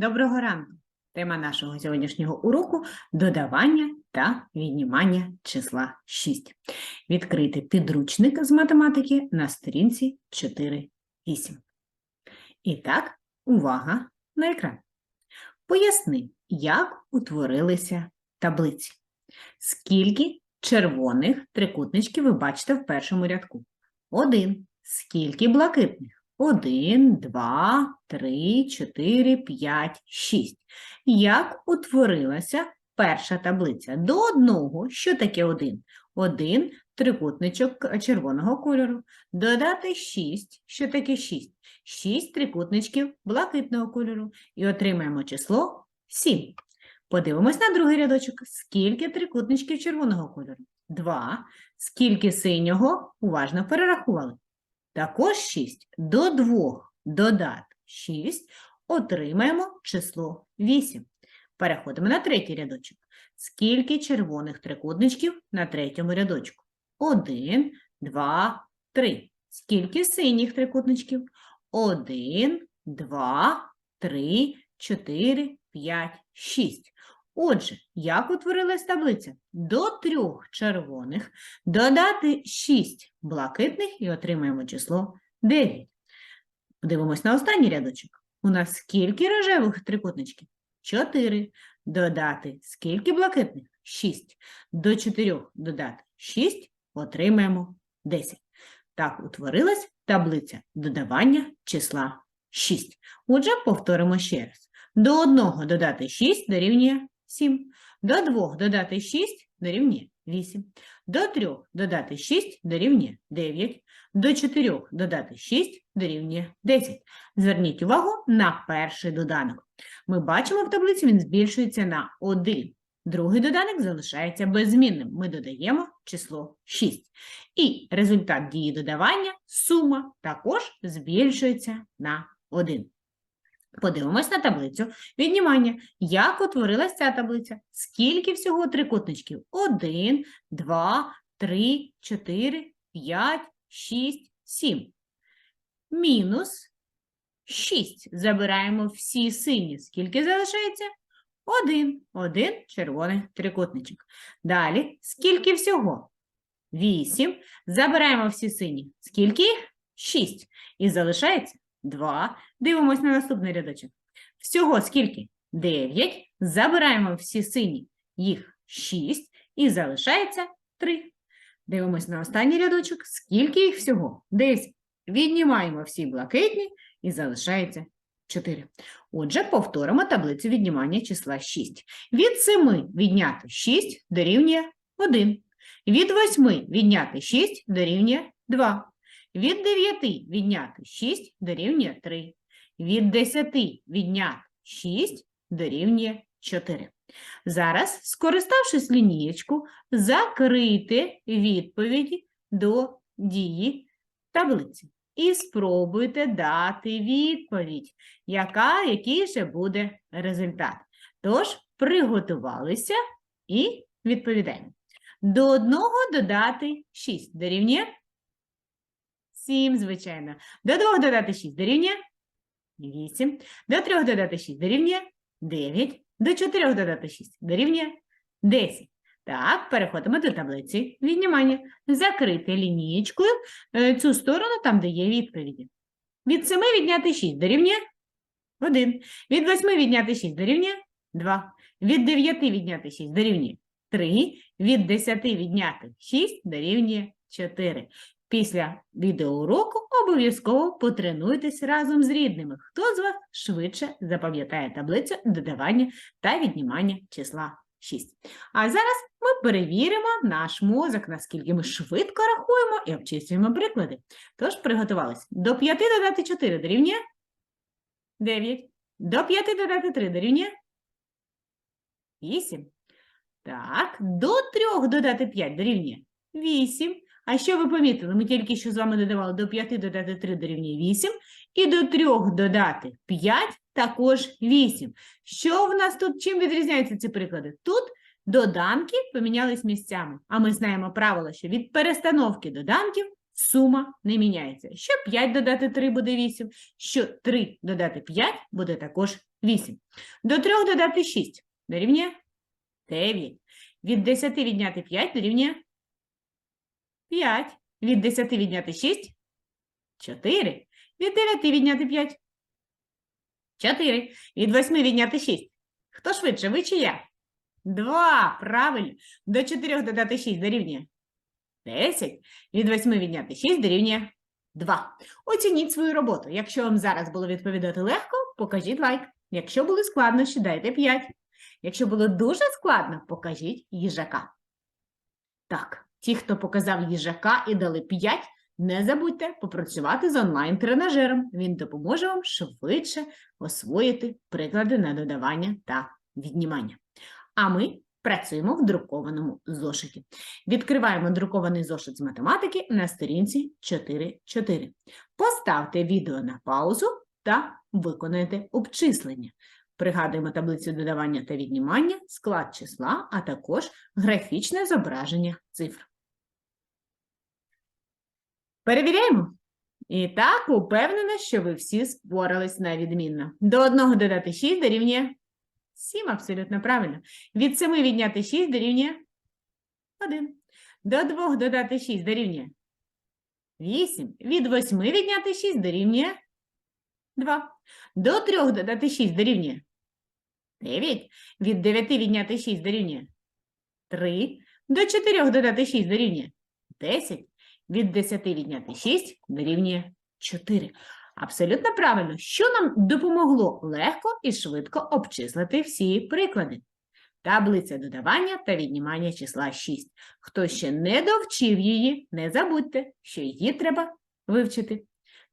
Доброго ранку! Тема нашого сьогоднішнього уроку додавання та віднімання числа 6. Відкрити підручник з математики на сторінці 4.8. І так, увага на екран. Поясни, як утворилися таблиці. Скільки червоних трикутничків ви бачите в першому рядку? Один. Скільки блакитних? Один, два, три, чотири, п'ять, шість. Як утворилася перша таблиця? До одного. Що таке один? Один трикутничок червоного кольору. Додати шість. Що таке шість? Шість трикутничків блакитного кольору. І отримаємо число сім. Подивимось на другий рядочок. Скільки трикутничків червоного кольору? Два. Скільки синього? Уважно перерахували. Також 6 до 2 додати 6, отримаємо число 8. Переходимо на третій рядочок. Скільки червоних трикутничків на третьому рядочку? 1, 2, 3. Скільки синіх трикутничків? 1, 2, 3, 4, 5, 6. Отже, як утворилась таблиця? До трьох червоних додати 6 блакитних і отримаємо число 9. Подивимось на останній рядочок. У нас скільки рожевих трикутничків? 4. Додати скільки блакитних? 6. До 4 додати 6, отримаємо 10. Так утворилась таблиця додавання числа 6. Отже, повторимо ще раз. До 1 додати 6 дорівнює 7. До 2 додати 6 дорівнює 8. До 3 додати 6 дорівнює 9. До 4 додати 6 дорівнює 10. Зверніть увагу на перший доданок. Ми бачимо в таблиці, він збільшується на 1. Другий доданок залишається беззмінним. Ми додаємо число 6. І результат дії додавання, сума, також збільшується на 1. Подивимось на таблицю віднімання. Як утворилася ця таблиця? Скільки всього трикутничків? 1, 2, 3, 4, 5, 6, 7. Мінус 6. Забираємо всі сині. Скільки залишається? 1. Один червоний трикутничок. Далі, скільки всього? 8. Забираємо всі сині. Скільки? 6. І залишається 2. Дивимось на наступний рядочок. Всього скільки? 9. Забираємо всі сині, їх 6, і залишається 3. Дивимось на останній рядочок. Скільки їх всього? 10. Віднімаємо всі блакитні і залишається 4. Отже, повторимо таблицю віднімання числа 6. Від 7 відняти 6 дорівнює 1. Від 8 відняти 6 дорівнює 2. Від 9 відняти 6 дорівнює 3. Від 10 відняти 6 дорівнює 4. Зараз, скориставшись лінієчку, закрийте відповіді до дії таблиці. І спробуйте дати відповідь, яка, який же буде результат. Тож, приготувалися і відповідаємо. До одного додати 6 дорівнює 7, звичайно. До 2 додати 6 дорівнює 8. До 3 додати 6 дорівнює 9. До 4 додати 6 дорівнює 10. Так, переходимо до таблиці віднімання. Закрити лінієчкою е, цю сторону, там, де є відповіді. Від 7 відняти 6 дорівнює 1. Від 8 відняти 6 дорівнює 2. Від 9 відняти 6 дорівнює 3. Від 10 відняти 6 дорівнює 4. Після відеоуроку обов'язково потренуйтесь разом з рідними. Хто з вас швидше запам'ятає таблицю додавання та віднімання числа 6. А зараз ми перевіримо наш мозок, наскільки ми швидко рахуємо і обчислюємо приклади. Тож приготувалися. До 5 додати 4 дорівнює 9. До 5 додати 3 дорівнює 8. Так, до 3 додати 5 дорівнює 8. А що ви помітили? Ми тільки що з вами додавали до 5 додати 3 дорівнює 8, і до 3 додати 5 також 8. Що в нас тут? Чим відрізняються ці приклади? Тут доданки помінялись місцями, а ми знаємо правило, що від перестановки доданків сума не міняється. Що 5 додати 3 буде 8, що 3 додати 5 буде також 8. До 3 додати 6 дорівнює 9. Від 10 відняти 5 дорівнює 5. Від 10 відняти 6 4. Від 9 відняти 5 4. Від 8 відняти 6. Хто швидше, ви чи я? 2. Правильно. До 4 додати 6 дорівнює 10. Від 8 відняти 6 дорівнює 2. Оцініть свою роботу. Якщо вам зараз було відповідати легко, покажіть лайк. Якщо були складнощі, дайте 5. Якщо було дуже складно, покажіть їжака. Так, ті, хто показав їжака і дали 5, не забудьте попрацювати з онлайн-тренажером. Він допоможе вам швидше освоїти приклади на додавання та віднімання. А ми працюємо в друкованому зошиті. Відкриваємо друкований зошит з математики на сторінці 4.4. Поставте відео на паузу та виконайте обчислення. Пригадуємо таблицю додавання та віднімання, склад числа, а також графічне зображення цифр. Перевіряємо. І так, упевнена, що ви всі спорались на відмінно. До 1 додати 6 дорівнює 7, абсолютно правильно. Від 7 відняти 6 дорівнює 1. До 2 додати 6 дорівнює 8. Від 8 відняти 6 дорівнює 2. До 3 додати 6 дорівнює 9. Від 9 відняти 6 дорівнює 3. До 4 додати 6 дорівнює 10. Від 10 відняти 6 дорівнює 4. Абсолютно правильно, що нам допомогло легко і швидко обчислити всі приклади. Таблиця додавання та віднімання числа 6. Хто ще не довчив її, не забудьте, що її треба вивчити.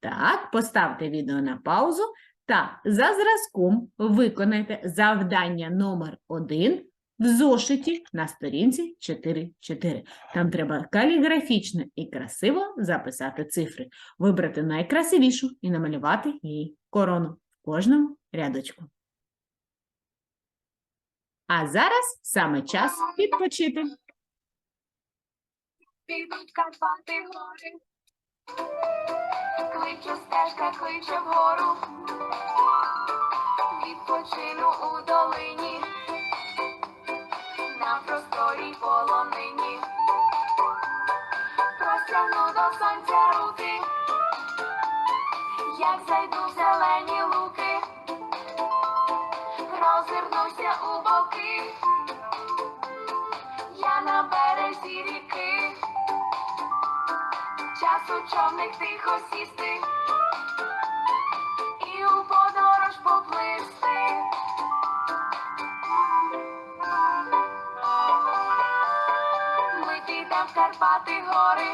Так, поставте відео на паузу та за зразком виконайте завдання номер 1 в зошиті на сторінці 4.4. Там треба каліграфічно і красиво записати цифри, вибрати найкрасивішу і намалювати її корону в кожному рядочку. А зараз саме час відпочити. Підуть Карпати гори, кличе стежка, кличе вгору, відпочину у долині, на просторій полонині, простягну до сонця руки, як зайду в зелені луки, розвернуся у боки, я на березі ріки. Час у човник тихо сісти Карпати гори,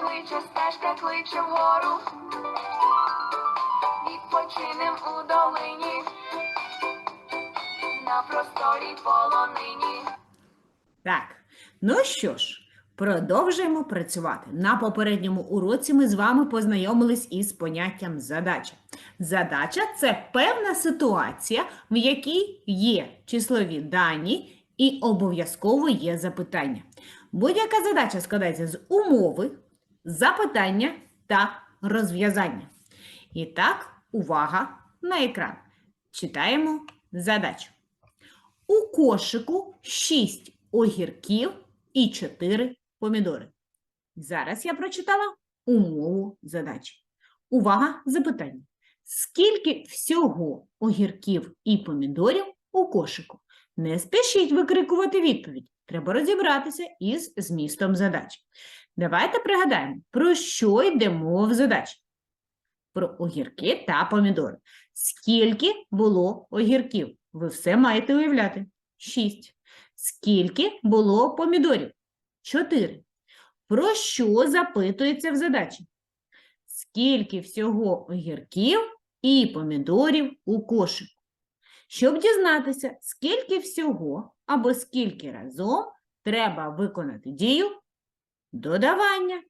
кличе стежка, кличе вгору, відпочинем у долині, на просторій полонині. Так, ну що ж, продовжуємо працювати. На попередньому уроці ми з вами познайомились із поняттям задача. Задача це певна ситуація, в якій є числові дані і обов'язково є запитання. Будь-яка задача складається з умови, запитання та розв'язання. І так, увага на екран. Читаємо задачу. У кошику 6 огірків і 4 помідори. Зараз я прочитала умову задачі. Увага, запитання. Скільки всього огірків і помідорів у кошику? Не спішіть викрикувати відповідь. Треба розібратися із змістом задачі. Давайте пригадаємо, про що йде мова в задачі. Про огірки та помідори. Скільки було огірків? Ви все маєте уявляти. 6. Скільки було помідорів? 4. Про що запитується в задачі? Скільки всього огірків і помідорів у кошику? Щоб дізнатися, скільки всього або скільки разом треба виконати дію додавання.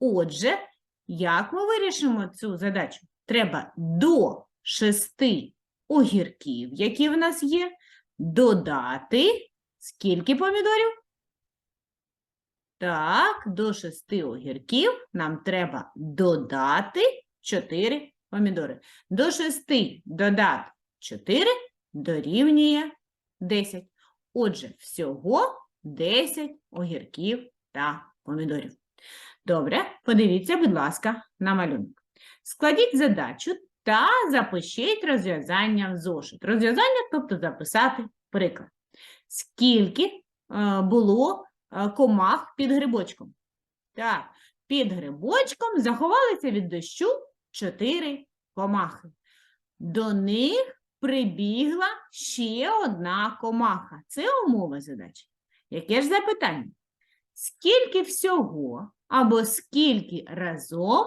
Отже, як ми вирішимо цю задачу? Треба до 6 огірків, які в нас є, додати скільки помідорів? Так, до 6 огірків нам треба додати 4 помідори. До 6 додати 4 дорівнює 10. Отже, всього 10 огірків та помідорів. Добре, подивіться, будь ласка, на малюнок. Складіть задачу та запишіть розв'язання в зошит. Розв'язання, тобто записати приклад. Скільки е, було е, комах під грибочком? Так, під грибочком заховалися від дощу чотири комахи. До них прибігла ще одна комаха. Це умова задачі. Яке ж запитання? Скільки всього або скільки разом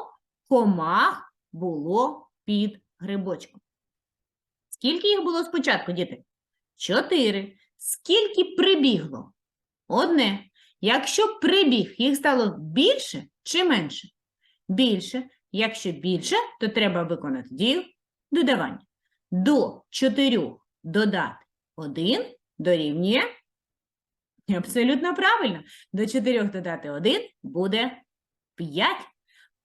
комах було під грибочком? Скільки їх було спочатку, діти? Чотири. Скільки прибігло? Одне. Якщо прибіг, їх стало більше чи менше? Більше. Якщо більше, то треба виконати дію додавання. До 4 додати 1 дорівнює. Абсолютно правильно. До 4 додати 1 буде 5.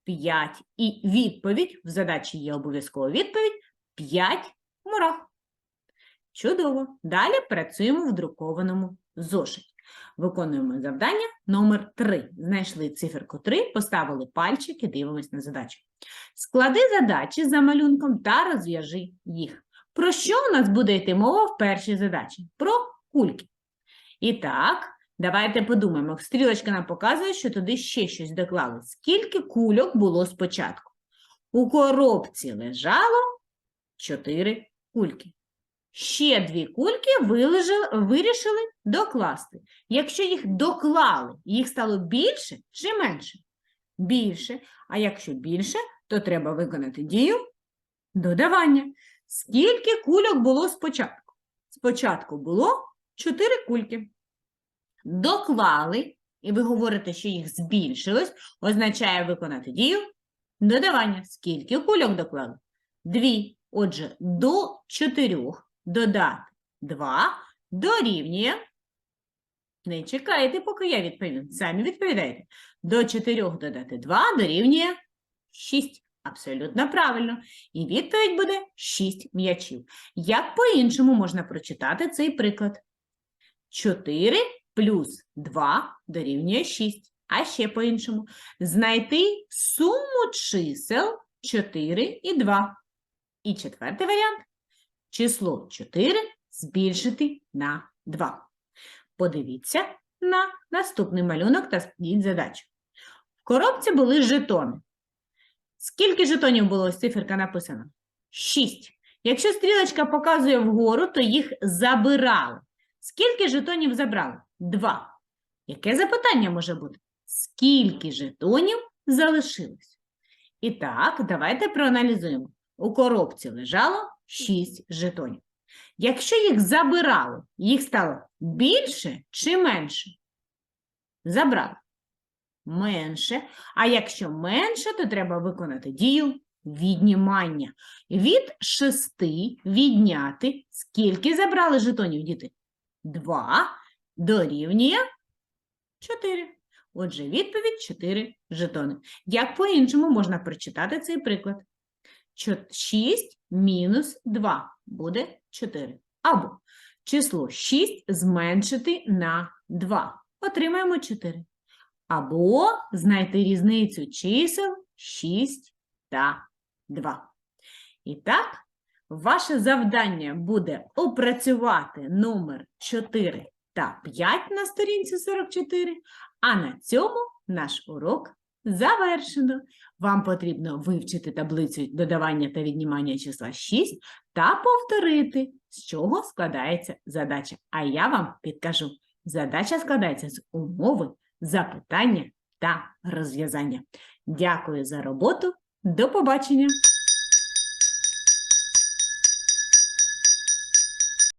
5. І відповідь, в задачі є обов'язкова відповідь 5 мурах. Чудово. Далі працюємо в друкованому зошиті. Виконуємо завдання номер 3. Знайшли циферку 3, поставили пальчики, дивимось на задачу. Склади задачі за малюнком та розв'яжи їх. Про що у нас буде йти мова в першій задачі? Про кульки. І так, давайте подумаємо. Стрілочка нам показує, що туди ще щось доклали. Скільки кульок було спочатку? У коробці лежало 4 кульки. Ще дві кульки вилежали, вирішили докласти. Якщо їх доклали, їх стало більше чи менше? Більше. А якщо більше, то треба виконати дію додавання. Скільки кульок було спочатку? Спочатку було 4 кульки. Доклали, і ви говорите, що їх збільшилось, означає виконати дію додавання. Скільки кульок доклали? Дві. Отже, до 4 додати 2 дорівнює. Не чекайте, поки я відповім. Самі відповідаєте. До 4 додати 2 дорівнює 6. Абсолютно правильно. І відповідь буде 6 м'ячів. Як по-іншому можна прочитати цей приклад? 4 плюс 2 дорівнює 6. А ще по-іншому. Знайти суму чисел 4 і 2. І четвертий варіант. Число 4 збільшити на 2. Подивіться на наступний малюнок та складіть задачу. В коробці були жетони. Скільки жетонів було ось циферка написана? 6. Якщо стрілочка показує вгору, то їх забирали. Скільки жетонів забрали? 2. Яке запитання може бути? Скільки жетонів залишилось? І так, давайте проаналізуємо. У коробці лежало 6 жетонів. Якщо їх забирали, їх стало більше чи менше? Забрали. Менше. А якщо менше, то треба виконати дію віднімання. Від 6 відняти. Скільки забрали жетонів, діти? 2 дорівнює 4. Отже, відповідь 4 жетони. Як по-іншому можна прочитати цей приклад? 6 мінус 2 буде 4. Або число 6 зменшити на 2. Отримаємо 4. Або знайти різницю чисел 6 та 2. І так, ваше завдання буде опрацювати номер 4 та 5 на сторінці 44, а на цьому наш урок завершено. Вам потрібно вивчити таблицю додавання та віднімання числа 6 та повторити, з чого складається задача. А я вам підкажу. Задача складається з умови, запитання та розв'язання. Дякую за роботу. До побачення!